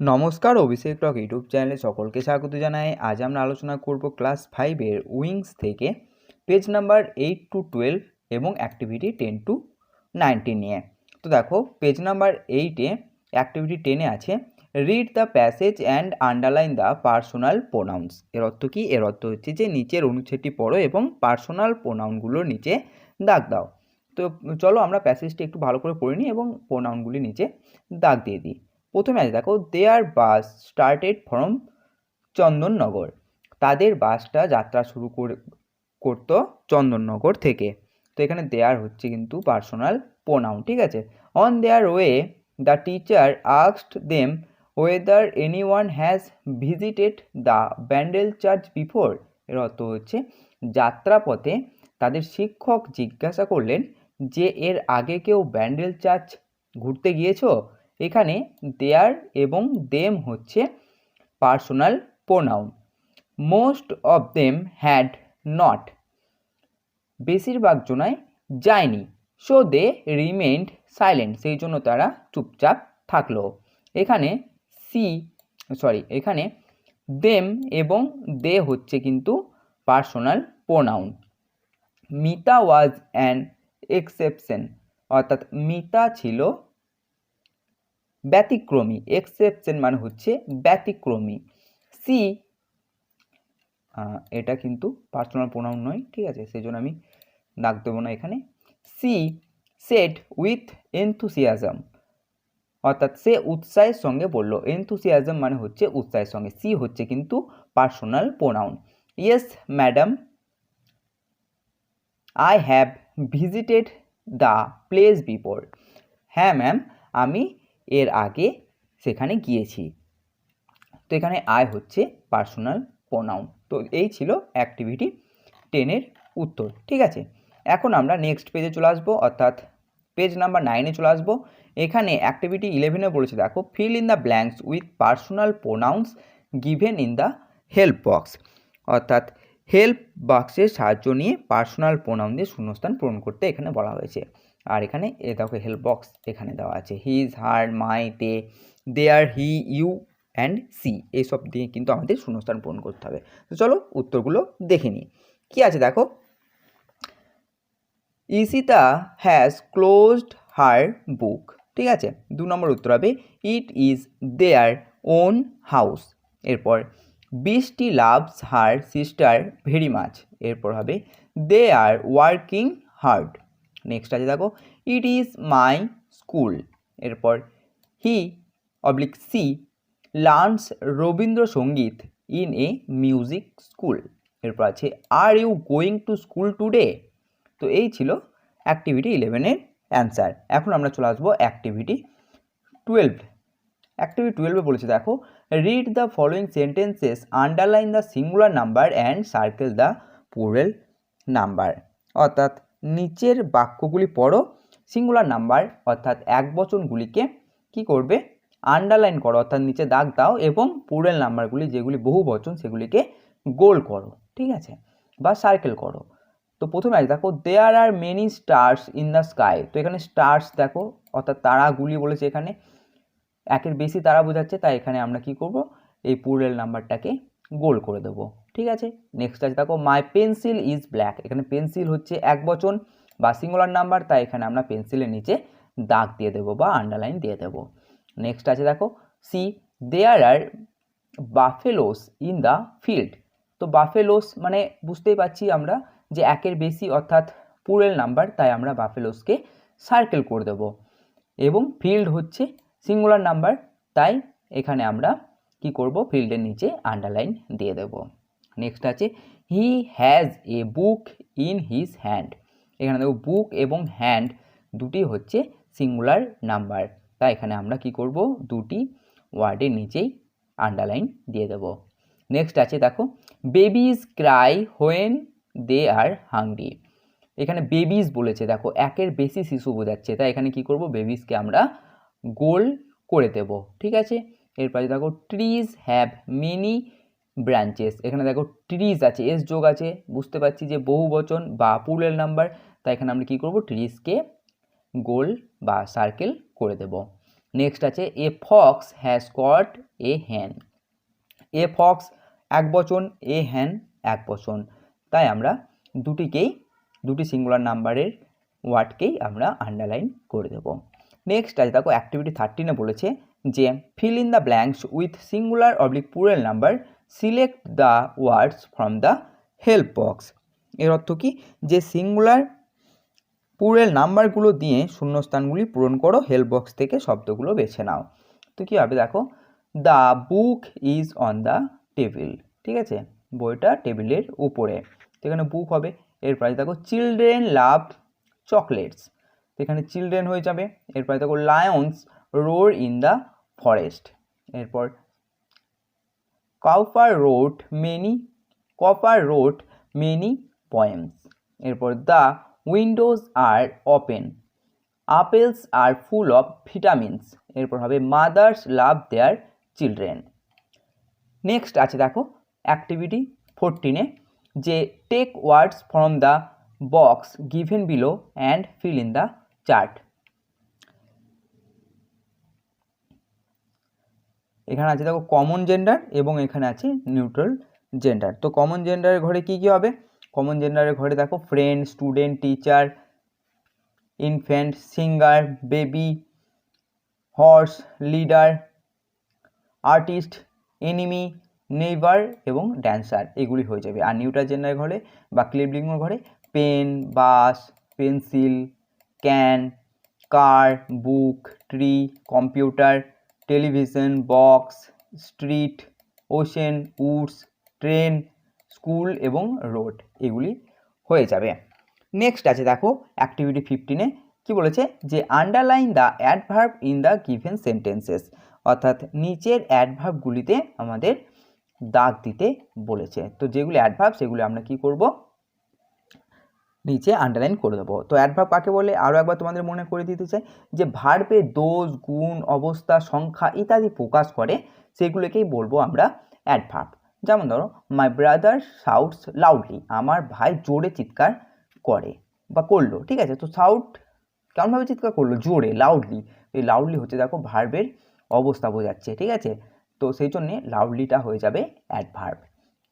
নমস্কার, অভিষেক rock YouTube চ্যানেলে সকলকে স্বাগত জানাই। আজ আমরা আলোচনা করব ক্লাস ফাইভের উইংস থেকে page number eight to twelve এবং অ্যাক্টিভিটি টেন টু নাইনটিন নিয়ে। তো দেখো, পেজ নাম্বার এইটে অ্যাক্টিভিটি টেনে আছে read the passage and underline the personal pronouns এর অর্থ কি? এর অর্থ হচ্ছে যে নিচের অনুচ্ছেদটি পড়ো এবং পার্সোনাল প্রোনাউনগুলোর নিচে দাগ দাও। তো চলো আমরা প্যাসেজটি একটু ভালো করে পড়ে নিই এবং প্রোনাউনগুলি নিচে দাগ দিয়ে দিই। প্রথমে আছে, দেখো there bus started from Chandannagar. তাদের বাসটা যাত্রা শুরু করে, করতো চন্দননগর থেকে। তো এখানে দেয়ার হচ্ছে কিন্তু পার্সোনাল প্রোনাউন ঠিক আছে? On their way the teacher asked them whether anyone has visited the Bandel church before এর অর্থ হচ্ছে, যাত্রাপথে তাদের শিক্ষক জিজ্ঞাসা করলেন যে, এর আগে কেউ ব্যান্ডেল চার্চ ঘুরতে গিয়েছো? এখানে দেয়ার এবং দেম হচ্ছে personal pronoun. Most of them had not. বেশিরভাগ জনাই যায়নি। So they remained silent. সেই জন্য তারা চুপচাপ থাকল। এখানে সি, সরি, এখানে দেম এবং দে হচ্ছে কিন্তু personal pronoun. Mita was an exception. অর্থাৎ মিতা ছিল ব্যতিক্রমী এক্সেপশন মানে হচ্ছে ব্যতিক্রমী। সি এটা কিন্তু পার্সোনাল প্রোনাউন নয়, ঠিক আছে? সেই জন্য আমি দাগ দেবো না এখানে। সি সেট উইথ এনথুসিয়াজম অর্থাৎ সে উৎসাহের সঙ্গে বলল। এনথুসিয়াজম মানে হচ্ছে উৎসাহের সঙ্গে সি হচ্ছে কিন্তু personal pronoun yes madam I have visited the place before হ্যাঁ ম্যাম আমি এর আগে সেখানে গিয়েছি। তো এখানে আয় হচ্ছে পার্সোনাল প্রোনাউন তো এই ছিল অ্যাক্টিভিটি টেনের উত্তর, ঠিক আছে? এখন আমরা নেক্সট পেজে চলে আসব, অর্থাৎ পেজ নাম্বার নাইনে চলে আসব। এখানে অ্যাক্টিভিটি ইলেভেনে বলেছে, দেখো fill in the blanks with personal pronouns given in the help box অর্থাৎ হেল্প বক্সের সাহায্য নিয়ে পার্সোনাল প্রোনাউন দিয়ে শূন্যস্থান পূরণ করতে এখানে বলা হয়েছে। আর এখানে এ দেখো হেল্প বক্স এখানে দেওয়া আছে। His her my they their he you and she এইসব দিয়ে কিন্তু আমাদের শূন্যস্থান পূরণ করতে হবে। তো চলো উত্তরগুলো দেখে নিই। কী আছে দেখো? ইসিতা হ্যাজ ক্লোজড হার বুক ঠিক আছে? দু নম্বর উত্তর হবে it is their own house এরপর Brishti loves her sister very much এরপর হবে they are working hard next আছে দেখো ইট ইজ মাই স্কুল এরপর he oblique she learns Rabindrasangeet in a music school এরপর আছে are you going to school today তো এই ছিল অ্যাক্টিভিটি ইলেভেনের অ্যান্সার এখন আমরা চলে আসব অ্যাক্টিভিটি টুয়েলভ অ্যাক্টিভিটি টুয়েলভে বলেছে, দেখো read the following sentences underline the singular number and circle the plural number অর্থাৎ নিচের বাক্যগুলি পড়ো সিঙ্গুলার নাম্বার অর্থাৎ এক বচনগুলিকে কি করবে? আন্ডারলাইন করো, অর্থাৎ নিচে দাগ দাও এবং পুরেল নাম্বারগুলি যেগুলি বহু বচন সেগুলিকে গোল করো, ঠিক আছে? বা সার্কেল করো। তো প্রথমে আছে দেখো there are many stars in the sky তো এখানে স্টার্স দেখো, অর্থাৎ তারাগুলি বলেছে এখানে। একের বেশি তারা বোঝাচ্ছে, তাই এখানে আমরা কি করব? এই পুরেল নাম্বারটাকে গোল করে দেবো, ঠিক আছে? নেক্সট আছে দেখো মাই পেন্সিল ইজ ব্ল্যাক এখানে পেন্সিল হচ্ছে এক বচন বা সিঙ্গুলার নাম্বার তাই এখানে আমরা পেন্সিলের নিচে দাগ দিয়ে দেবো বা আন্ডারলাইন দিয়ে দেবো। নেক্সট আছে দেখো see there are buffaloes in the field তো বাফেলোস মানে বুঝতেই পারছি আমরা যে একের বেশি অর্থাৎ পুরেল নাম্বার তাই আমরা বাফেলোসকে সার্কেল করে দেব। এবং ফিল্ড হচ্ছে সিঙ্গুলার নাম্বার তাই এখানে আমরা কি করব? ফিল্ডের নিচে আন্ডারলাইন দিয়ে দেব। নেক্সট আছে he has a book in his hand এখানে দেখো বুক এবং হ্যান্ড দুটি হচ্ছে সিঙ্গুলার নাম্বার তাই এখানে আমরা কি করব? দুটি ওয়ার্ডের নিচেই আন্ডারলাইন দিয়ে দেব। নেক্সট আছে দেখো babies cry when they are hungry এখানে বেবিজ বলেছে, দেখো, একের বেশি শিশু বোঝাচ্ছে। তাই এখানে কি করব? বেবিজকে আমরা গোল করে দেব। ঠিক আছে? এরপরে দেখো ট্রিজ হ্যাভ মেনি ব্রাঞ্চেস এখানে দেখো ট্রিজ আছে এস যোগ আছে, বুঝতে পারছি যে বহু বচন বা পুলের নাম্বার তাই এখানে আমরা কী করব? ট্রিজকে গোল বা সার্কেল করে দেব। নেক্সট আছে এ ফক্স হ্যাজ কট এ হ্যান এ ফক্স এক বচন এ হ্যান এক বচন। তাই আমরা দুটিকেই, দুটি সিঙ্গুলার নাম্বারের ওয়ার্ডকেই আমরা আন্ডারলাইন করে দেবো। নেক্সট আছে দেখো অ্যাক্টিভিটি থার্টিনে বলেছে যে fill in the blanks with singular oblique plural number select the words from the help box এর অর্থ কি? যে সিঙ্গুলার পুরেল নাম্বারগুলো দিয়ে শূন্যস্থানগুলি পূরণ করো হেল্প বক্স থেকে শব্দগুলো বেছে নাও। তো কী হবে দেখো? The book is on the table ঠিক আছে? বইটা টেবিলের উপরে। তো এখানে বুক হবে। এরপরে দেখো চিলড্রেন লাভ চকলেটস এখানে চিলড্রেন হয়ে যাবে। এরপরে দেখো lions roar in the forest এরপর Cowper wrote many Cowper wrote many poems এরপর the windows are open apples are full of vitamins এরপর হবে mothers love their children next আছে দেখো অ্যাক্টিভিটি ফোরটিনে যে take words from the box given below and fill in the chart. এখানে আছে দেখো কমন জেন্ডার এবং এখানে আছে নিউট্রাল জেন্ডার তো কমন জেন্ডারের ঘরে কি কি হবে? কমন জেন্ডারের ঘরে দেখো friend student teacher infant singer baby horse leader artist enemy neighbour এবং ড্যান্সার এগুলি হয়ে যাবে। আর নিউট্রাল জেন্ডারের ঘরে বা ক্লিবলিঙ্গর ঘরে pen bus pencil can, car, book, tree, computer, television, box, street, ocean, woods, train, school এবং রোড এগুলি হয়ে যাবে। নেক্সট আছে দেখো, অ্যাক্টিভিটি ফিফটিনে কি বলেছে যে underline the adverb in the given sentences অর্থাৎ নিচের অ্যাডভার্বগুলিতে আমাদের দাগ দিতে বলেছে। তো যেগুলি অ্যাডভার্ব সেগুলি আমরা কি করব? নিচে আন্ডারলাইন করে দেবো। তো অ্যাডভার্ব কাকে বলে? আরও একবার তোমাদের মনে করে দিতে চাই যে ভার্বে দোষ, গুণ, অবস্থা, সংখ্যা ইত্যাদি প্রকাশ করে সেগুলোকেই বলব আমরা অ্যাডভার্ব যেমন ধরো মাই ব্রাদার শাউটস লাউডলি আমার ভাই জোরে চিৎকার করে বা করল, ঠিক আছে? তো শাউট কেমনভাবে চিৎকার করল? জোরে লাউডলি এই লাউডলি হচ্ছে দেখো ভার্বের অবস্থা বোঝাচ্ছে, ঠিক আছে? তো সেই জন্যে লাউডলিটা হয়ে যাবে অ্যাডভার্ব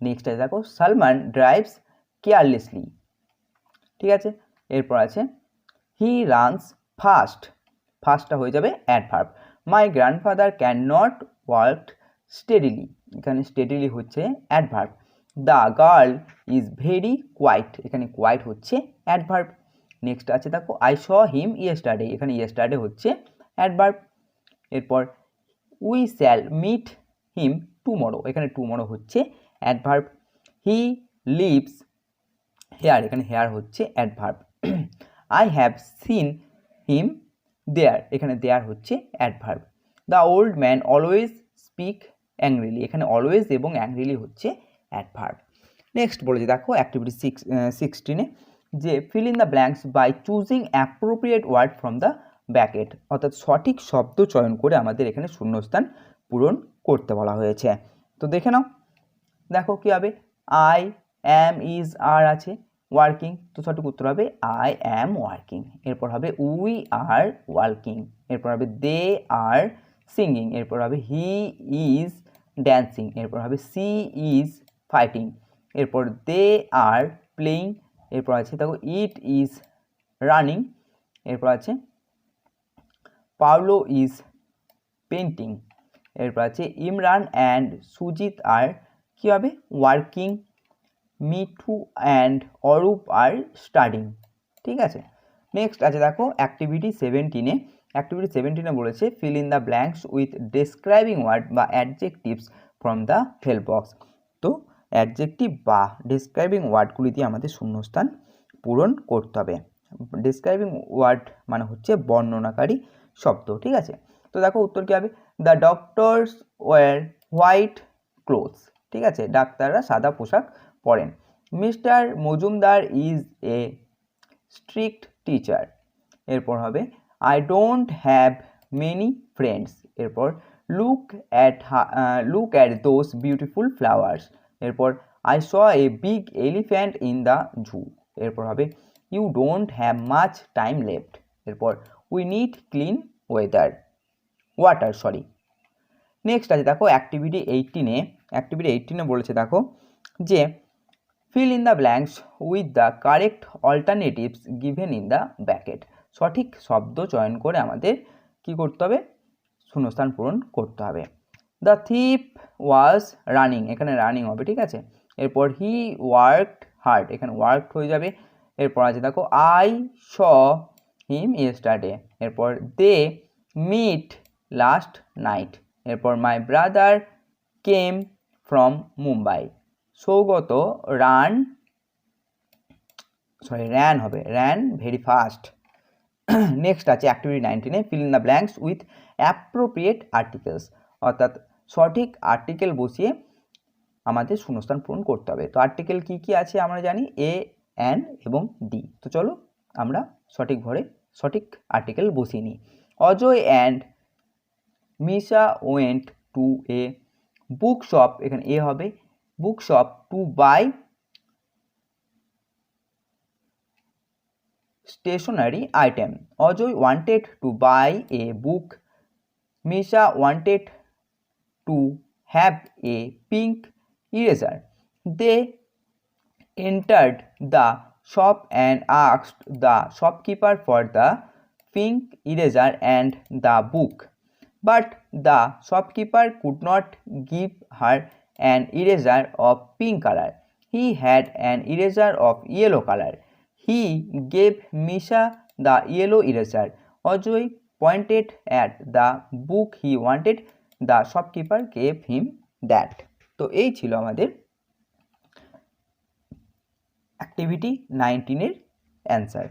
নেক্সট আছে দেখো সালমান ড্রাইভস কেয়ারলেসলি ঠিক আছে? এরপর আছে হি রানস ফাস্ট ফাস্টটা হয়ে যাবে adverb my grandfather can not work steadily এখানে স্টেডিলি হচ্ছে adverb the girl is very quiet এখানে কোয়াইট হচ্ছে অ্যাডভার্ব নেক্সট আছে দেখো আই শ হিম ইয়েস্টারডে এখানে ইয়েস্টারডে হচ্ছে অ্যাডভার্ব এরপর we shall meet him tomorrow এখানে টুমরো হচ্ছে অ্যাডভার্ব হি লিভস হেয়ার, এখানে হেয়ার হচ্ছে adverb I have seen him there এখানে দেয়ার হচ্ছে adverb the old man always speak angrily এখানে অলওয়েজ এবং অ্যাংরিলি হচ্ছে অ্যাডভার্ব নেক্সট বলেছে দেখো অ্যাক্টিভিটি সিক্স সিক্সটিনে যে fill in the blanks by choosing appropriate word from the bracket অর্থাৎ সঠিক শব্দ চয়ন করে আমাদের এখানে শূন্যস্থান পূরণ করতে বলা হয়েছে। তো দেখে নাও, দেখো কী হবে? আই অ্যাম ইজ আর আছে ওয়ার্কিং তো সঠিক উত্তর হবে আই অ্যাম ওয়ার্কিং এরপর হবে উই আর ওয়ার্কিং এরপর হবে দে আর সিঙ্গিং এরপর হবে হি ইজ ড্যান্সিং এরপর হবে সি ইজ ফাইটিং এরপর দে আর প্লেয়িং এরপর আছে দেখো ইট ইজ রানিং এরপর আছে পাওলো ইজ পেন্টিং এরপর আছে ইমরান অ্যান্ড সুজিত আর কী হবে? Working Mithu and Arup are studying ঠিক আছে? নেক্সট আছে দেখো অ্যাক্টিভিটি সেভেন্টিনে অ্যাক্টিভিটি সেভেন্টিনে বলেছে fill in the blanks with describing word বা adjectives from the help box তো অ্যাডজেক্টিভ বা ডেসক্রাইবিং ওয়ার্ডগুলি দিয়ে আমাদের শূন্যস্থান পূরণ করতে হবে। ডেসক্রাইবিং ওয়ার্ড মানে হচ্ছে বর্ণনাকারী শব্দ, ঠিক আছে? তো দেখো উত্তর কী হবে? The doctors wear white clothes ঠিক আছে? ডাক্তাররা সাদা পোশাক পড়েন। Mister Majumdar is a strict teacher. এরপর হবে, I don't have many friends. এরপর, look at look at those beautiful flowers. এরপর, I saw a big elephant in the zoo এরপর হবে, you don't have much time left. এরপর, we need clean weather. Water, sorry. Next আছে, দেখো, activity এইটিনে activity এইটিনে বলেছে, দেখো, যে fill in the blanks with the correct alternatives given in the bracket সঠিক শব্দ চয়ন করে আমাদের কি করতে হবে? শূন্যস্থান পূরণ করতে হবে। দ্য থিপ ওয়াজ রানিং এখানে রানিং হবে, ঠিক আছে? এরপর হি ওয়ার্কড হার্ড এখানে ওয়ার্কড হয়ে যাবে। এরপর আছে দেখো আই শ হিম ইয়েস্টারডে এরপর দে মিট লাস্ট নাইট এরপর my brother came from Mumbai Saugata run sorry ran হবে র্যান ভেরি ফাস্ট নেক্সট আছে activity নাইনটিনে fill in the blanks with appropriate articles অর্থাৎ সঠিক আর্টিকেল বসিয়ে আমাদের শূন্যস্থান পূরণ করতে হবে। তো আর্টিকেল কি কি আছে আমরা জানি? এ অ্যান এবং ডি তো চলো আমরা সঠিক ঘরে সঠিক আর্টিকেল বসিয়ে নিই। Ajay and Misha went to a book shop এখানে এ হবে Bookshop to buy stationery item. Ajoy wanted to buy a book. Misha wanted to have a pink eraser. They entered the shop and asked the shopkeeper for the pink eraser and the book. But the shopkeeper could not give her an eraser of pink color. He had an eraser of yellow color. He gave Misha the yellow eraser. Ajoy pointed at the book he wanted. The shopkeeper gave him that. তো এই ছিল আমাদের activity নাইনটিনের answer